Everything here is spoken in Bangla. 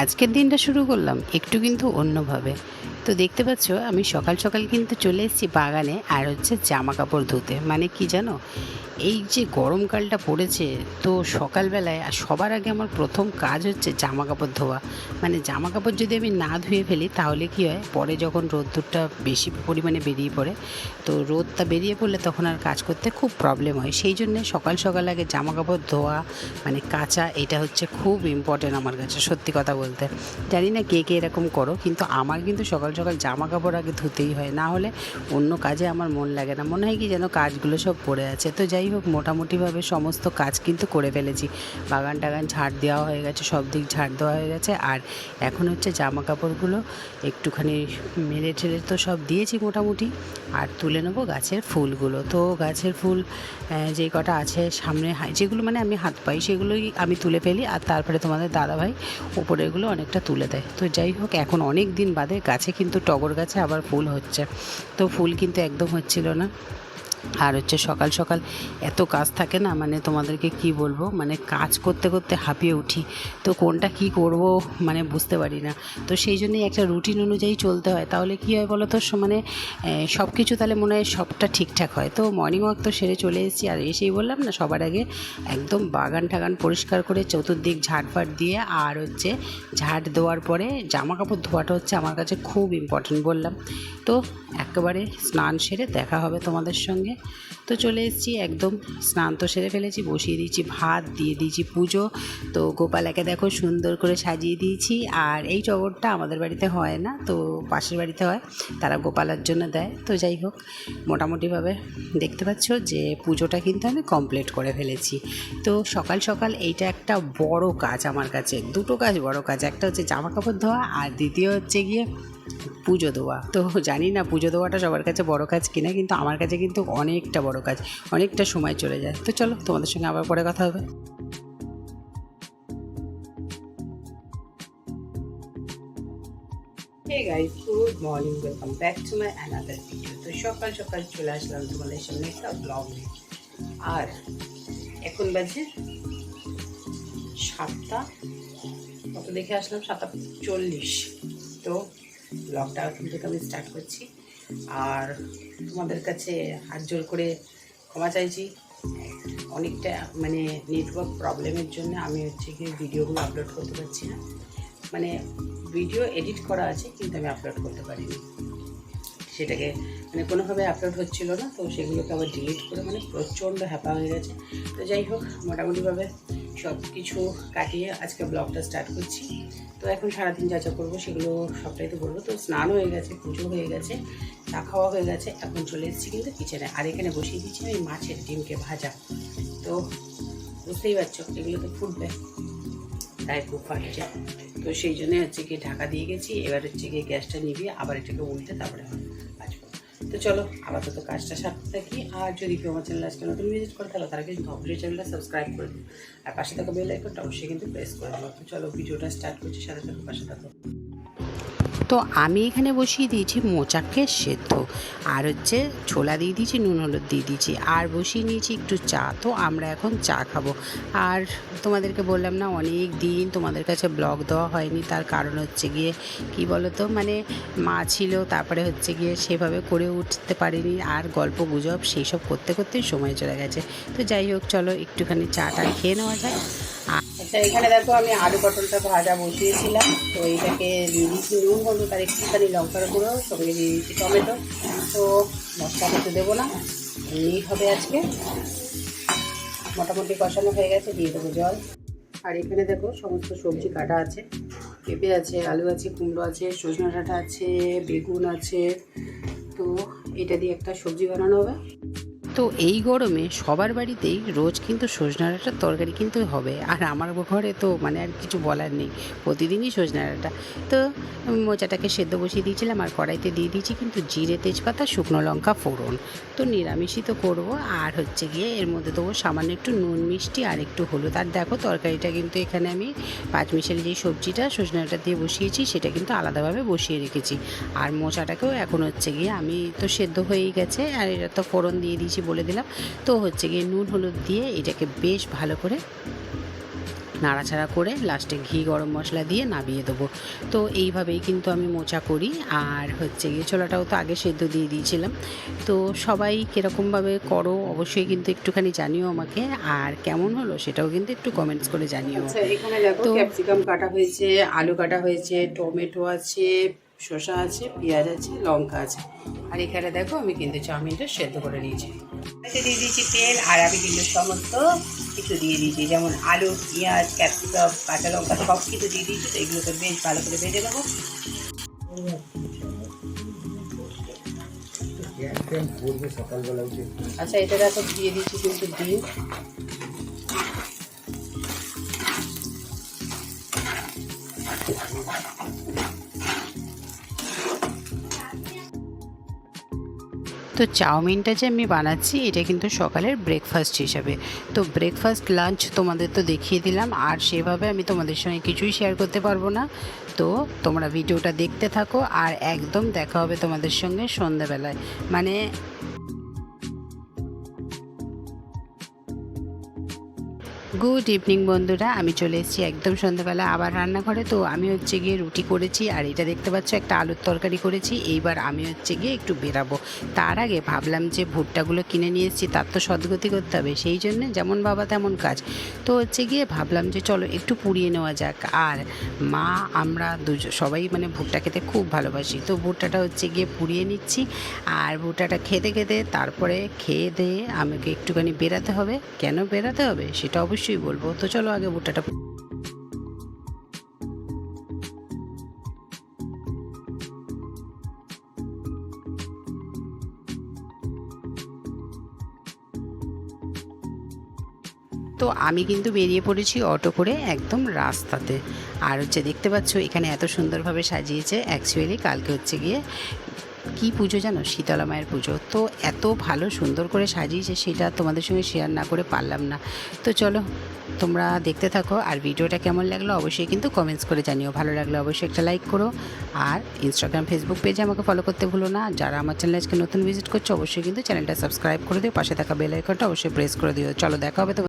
আজকের দিনটা শুরু করলাম একটু কিন্তু অন্যভাবে। তো দেখতে পাচ্ছ, আমি সকাল সকাল কিন্তু চলে এসেছি বাগানে, আর হচ্ছে জামা কাপড় ধুতে। মানে কি জানো, এই যে গরমকালটা পড়েছে, তো সকালবেলায়, আর সবার আগে আমার প্রথম কাজ হচ্ছে জামা কাপড় ধোয়া। মানে জামা কাপড় যদি আমি না ধুয়ে ফেলি, তাহলে কি হয়, পরে যখন রোদ্দুরটা বেশি পরিমাণে বেরিয়ে পড়ে, তো রোদটা বেরিয়ে পড়লে তখন আর কাজ করতে খুব প্রবলেম হয়। সেই জন্যে সকাল সকাল আগে জামা কাপড় ধোয়া মানে কাঁচা, এটা হচ্ছে খুব ইম্পর্টেন্ট আমার কাছে, সত্যি কথা বলতে। জানি না কে কে এরকম করো, কিন্তু আমার কিন্তু সকাল সকাল সকাল জামা কাপড় আগে ধুতেই হয়, না হলে অন্য কাজে আমার মন লাগে না। মনে হয় কি যেন কাজগুলো সব পড়ে আছে। তো যাই হোক, মোটামুটিভাবে সমস্ত কাজ কিন্তু করে ফেলেছি। বাগান টাগান ঝাড় দেওয়া হয়ে গেছে, সব দিক ঝাড় দেওয়া হয়ে গেছে। আর এখন হচ্ছে জামা কাপড়গুলো একটুখানি মেলে ঠেলে তো সব দিয়েছি মোটামুটি। আর তুলে নেব গাছের ফুলগুলো। তো গাছের ফুল যে কটা আছে সামনে হা- যেগুলো মানে আমি হাত পাই সেগুলোই আমি তুলে ফেলি। আর তারপরে তোমাদের দাদাভাই ওপরেরগুলো অনেকটা তুলে দেয়। তো যাই হোক, এখন অনেক দিন বাদে গাছে কিন্তু টগর গাছে আবার ফুল হচ্ছে। তো ফুল কিন্তু একদম হচ্ছিল না। আর হচ্ছে সকাল সকাল এত কাজ থাকে না মানে তোমাদেরকে কি বলব? মানে কাজ করতে করতে হাঁপিয়ে উঠি। তো কোনটা কি করব মানে বুঝতে পারি না। তো সেই জন্যই একটা রুটিন অনুযায়ী চলতে হয়। তাহলে কি হয় বলো তো মানে সব কিছু তাহলে মনে হয় সবটা ঠিকঠাক হয়। তো মর্নিং ওয়াক তো সেরে চলে এসেছি। আর এসেই বললাম না, সবার আগে একদম বাগান টাগান পরিষ্কার করে চতুর্দিক ঝাড়ফাট দিয়ে আর হচ্ছে ঝাড় দেওয়ার পরে জামা কাপড় ধোয়াটা হচ্ছে আমার কাছে খুব ইম্পর্টেন্ট বললাম। তো একেবারে স্নান সেরে দেখা হবে তোমাদের সঙ্গে। তো চলে এসেছি একদম স্নান তো সেরে ফেলেছি, বসিয়ে দিয়েছি ভাত, দিয়ে দিয়েছি পুজো। তো গোপালাকে দেখো সুন্দর করে সাজিয়ে দিয়েছি। আর এই টগরটা আমাদের বাড়িতে হয় না, তো পাশের বাড়িতে হয়, তারা গোপালার জন্য দেয়। তো যাই হোক, মোটামুটিভাবে দেখতে পাচ্ছ যে পুজোটা কিন্তু আমি কমপ্লিট করে ফেলেছি। তো সকাল সকাল এইটা একটা বড় কাজ আমার কাছে, দুটো কাজ বড় কাজ। একটা হচ্ছে জামা কাপড় ধোয়া আর দ্বিতীয় হচ্ছে গিয়ে পুজো দেওয়া। তো জানি না পুজো দেওয়াটা সবার কাছে বড় কাজ কিনা, কিন্তু আমার কাছে কিন্তু অনেকটা বড় কাজ, অনেকটা সময় চলে যায়। তো চলো, তোমাদের সঙ্গে আবার পরে কথা হবে। Hey guys good morning welcome back to my তো সকাল সকাল চলে আসলাম তোমাদের সামনে একটা ব্লগ আর এখন বাজে সাতটা, কত দেখে আসলাম? সাতটা চল্লিশ। তো ব্লগটা এখন থেকে আমি স্টার্ট করছি। আর তোমাদের কাছে হাত জোর করে ক্ষমা চাইছি। অনেকটা মানে নেটওয়ার্ক প্রবলেমের জন্য আমি হচ্ছে কি ভিডিওগুলো আপলোড করতে পারছি না। মানে ভিডিও এডিট করা আছে কিন্তু আমি আপলোড করতে পারিনি। সেটাকে মানে কোনোভাবে আপলোড হচ্ছিল না, তো সেগুলোকে আবার ডিলিট করে মানে প্রচণ্ড হ্যাপা হয়ে গেছে। তো যাই হোক, মোটামুটিভাবে সব কিছু কাটিয়ে আজকে ব্লগটা স্টার্ট করছি। তো এখন সারাদিন যা যা করব সেগুলো সবটাই তো করব তো স্নান হয়ে গেছে, পুজো হয়ে গেছে, চা খাওয়া হয়ে গেছে, এখন চলে এসেছি কিন্তু কিচেনে আর এখানে বসিয়ে দিচ্ছি আমি মাছের ডিমকে ভাজা। তো বুঝতেই পারছ, এগুলো তো ফুটবে, তাই খুব ফাটছে। তো সেই জন্য হচ্ছে কি ঢাকা দিয়ে গেছি, এবার হচ্ছে গিয়ে গ্যাসটা নিভিয়ে আবার এটাকে উল্টে তারপরে তো চলো, আপাতত কাজটা সারতে থাকি। আর যদি কেউ আমার চ্যানেল আজকে নতুন ভিজিট করে, তাহলে তারা কিন্তু অবশ্যই চ্যানেলটা সাবস্ক্রাইব করে দিন আর পাশে থাকা বেল আইকনটা অবশ্যই কিন্তু প্রেস করে দেবো তো চলো, ভিডিওটা স্টার্ট করছি, সাথে সাথে পাশে থাকো। তো আমি এখানে বসিয়ে দিয়েছি মোচাকে সেদ্ধ। আর হচ্ছে ছোলা দিয়ে দিয়েছি, নুন হলুদ দিয়ে দিয়েছি। আর বসিয়ে নিয়েছি একটু চা, তো আমরা এখন চা খাব। আর তোমাদেরকে বললাম না, অনেক দিন তোমাদের কাছে ব্লগ দেওয়া হয়নি, তার কারণ হচ্ছে গিয়ে, কি বলো তো মানে মা ছিল, তারপরে হচ্ছে গিয়ে সেভাবে করে উঠতে পারিনি, আর গল্প গুজব সেই সব করতে করতেই সময় চলে গেছে। তো যাই হোক, চলো একটুখানি চাটা খেয়ে নেওয়া যায় আচ্ছা এখানে দেখো আমি আলু পটলটা ভাজা বসিয়েছিলাম। তো এইটাকে দিয়ে দিয়েছি নুন একটুখানি লঙ্কার গুঁড়ো, সঙ্গে দিয়ে দিয়েছি টমেটো। তো মশলা করতে দেবো না। এই হবে আজকে। মোটামুটি কষানো হয়ে গেছে, দিয়ে দেবো জল। আর এখানে দেখো সমস্ত সবজি কাটা আছে। পেঁপে আছে, আলু আছে, কুমড়ো আছে, সজনা ডাঁটা আছে, বেগুন আছে। তো এটা দিয়ে একটা সবজি বানানো হবে। তো এই গরমে সবার বাড়িতেই রোজ কিন্তু সজনা ডাঁটার তরকারি কিন্তু হবে। আর আমার ঘরে তো মানে আর কিছু বলার নেই। প্রতিদিনই সজনা ডাঁটা তো মোচাটাকে সেদ্ধ বসিয়ে দিয়েছিলাম আর কড়াইতে দিয়ে দিয়েছি কিন্তু জিরে, তেজপাতা, শুকনো লঙ্কা ফোড়ন। তো নিরামিষই তো করব। আর হচ্ছে গিয়ে এর মধ্যে দেবো সামান্য একটু নুন মিষ্টি আর একটু হলুদ। আর দেখো তরকারিটা কিন্তু এখানে আমি পাঁচমিশালি যে সবজিটা সজনা ডাঁটা দিয়ে বসিয়েছি সেটা কিন্তু আলাদাভাবে বসিয়ে রেখেছি। আর মোচাটাকেও এখন হচ্ছে গিয়ে আমি তো সেদ্ধ হয়েই গেছে। আর এটা তো ফোড়ন দিয়ে দিয়েছি বলে দিলাম। তো হচ্ছে গিয়ে নুন হলুদ দিয়ে এটাকে বেশ ভালো করে নাড়াচাড়া করে লাস্টে ঘি গরম মশলা দিয়ে নামিয়ে দেবো। তো এইভাবেই কিন্তু আমি মোচা করি। আর হচ্ছে গিয়ে ছোলাটাও তো আগে সেদ্ধ দিয়ে দিয়েছিলাম। তো সবাই কীরকমভাবে করো অবশ্যই কিন্তু একটুখানি জানিও আমাকে। আর কেমন হলো সেটাও কিন্তু একটু কমেন্টস করে জানিও। আচ্ছা এখানে দেখো তো- ক্যাপসিকাম কাটা হয়েছে আলু কাটা হয়েছে টমেটো আছে শসা আছে, পেঁয়াজ আছে, লঙ্কা আছে। আর এখানে দেখো আমি কিন্তু চাউমিনটা সেদ্ধ করে নিয়েছি। দিয়ে দিয়েছি তেল আর আমি কিন্তু সমস্ত কিছু দিয়ে দিয়েছি। যেমন আলু, পেঁয়াজ, ক্যাপসিকাম, কাঁচা লঙ্কা সব কিছু দিয়ে দিয়েছি, তো এগুলোকে বেশ ভালো করে ভেজে নেব। আচ্ছা এটা দেখো দিয়ে দিচ্ছি কিন্তু ডিম। তো চাউমিনটা যে আমি বানাচ্ছি, এটা কিন্তু সকালের ব্রেকফাস্ট হিসাবে। তো ব্রেকফাস্ট লাঞ্চ তোমাদের তো দেখিয়ে দিলাম, আর সেভাবে আমি তোমাদের সঙ্গে কিছুই শেয়ার করতে পারব না। তো তোমরা ভিডিওটা দেখতে থাকো, আর একদম দেখা হবে তোমাদের সঙ্গে সন্ধ্যাবেলায়। মানে গুড ইভিনিং বন্ধুরা, আমি চলে এসেছি একদম সন্ধ্যাবেলা আবার রান্নাঘরে। তো আমি হচ্ছে গিয়ে রুটি করেছি, আর এটা দেখতে পাচ্ছ, একটা আলুর তরকারি করেছি। এইবার আমি হচ্ছে গিয়ে একটু বেরাবো। তার আগে ভাবলাম যে ভুট্টাগুলো কিনে নিয়ে এসেছি, তার তো সদ্গতি করতে হবে, সেই জন্যে যেমন বাবা তেমন কাজ। তো হচ্ছে গিয়ে ভাবলাম যে চলো একটু পুড়িয়ে নেওয়া যাক। আর মা, আমরা দুজন সবাই মানে ভুট্টা খেতে খুব ভালোবাসি। তো ভুট্টাটা হচ্ছে গিয়ে পুড়িয়ে নিচ্ছি। আর ভুট্টাটা খেতে খেতে তারপরে খেয়ে দিয়ে আমাকে একটুখানি বেরাতে হবে। কেন বেরাতে হবে? সেটা অবশ্যই বলব। তো চলো আগে ভুট্টাটা তো আমি কিন্তু বেরিয়ে পড়েছি অটো করে একদম রাস্তাতে। আর হচ্ছে দেখতে পাচ্ছ, এখানে এত সুন্দরভাবে সাজিয়েছে। অ্যাকচুয়ালি কালকে হচ্ছে গিয়ে কি পুজো জানো? শীতলা মায়ের পুজো। তো এত ভালো সুন্দর করে সাজিয়েছে সেটা তোমাদের সঙ্গে শেয়ার না করে পারলাম না। তো চলো, তোমরা দেখতে থাকো আর ভিডিওটা কেমন লাগল অবশ্যই কিন্তু কমেন্টস করে জানিও। ভালো লাগলে অবশ্যই একটা লাইক করো। আর ইনস্টাগ্রাম ফেসবুক পেজে আমাকে ফলো করতে ভুলো না। যারা আমার চ্যানেল আজকে নতুন ভিজিট করছ, অবশ্যই কিন্তু চ্যানেলটা সাবস্ক্রাইব করে দিও। পাশে থাকা বেল আইকনটা অবশ্যই প্রেস করে দিও। চলো, দেখা হবে তো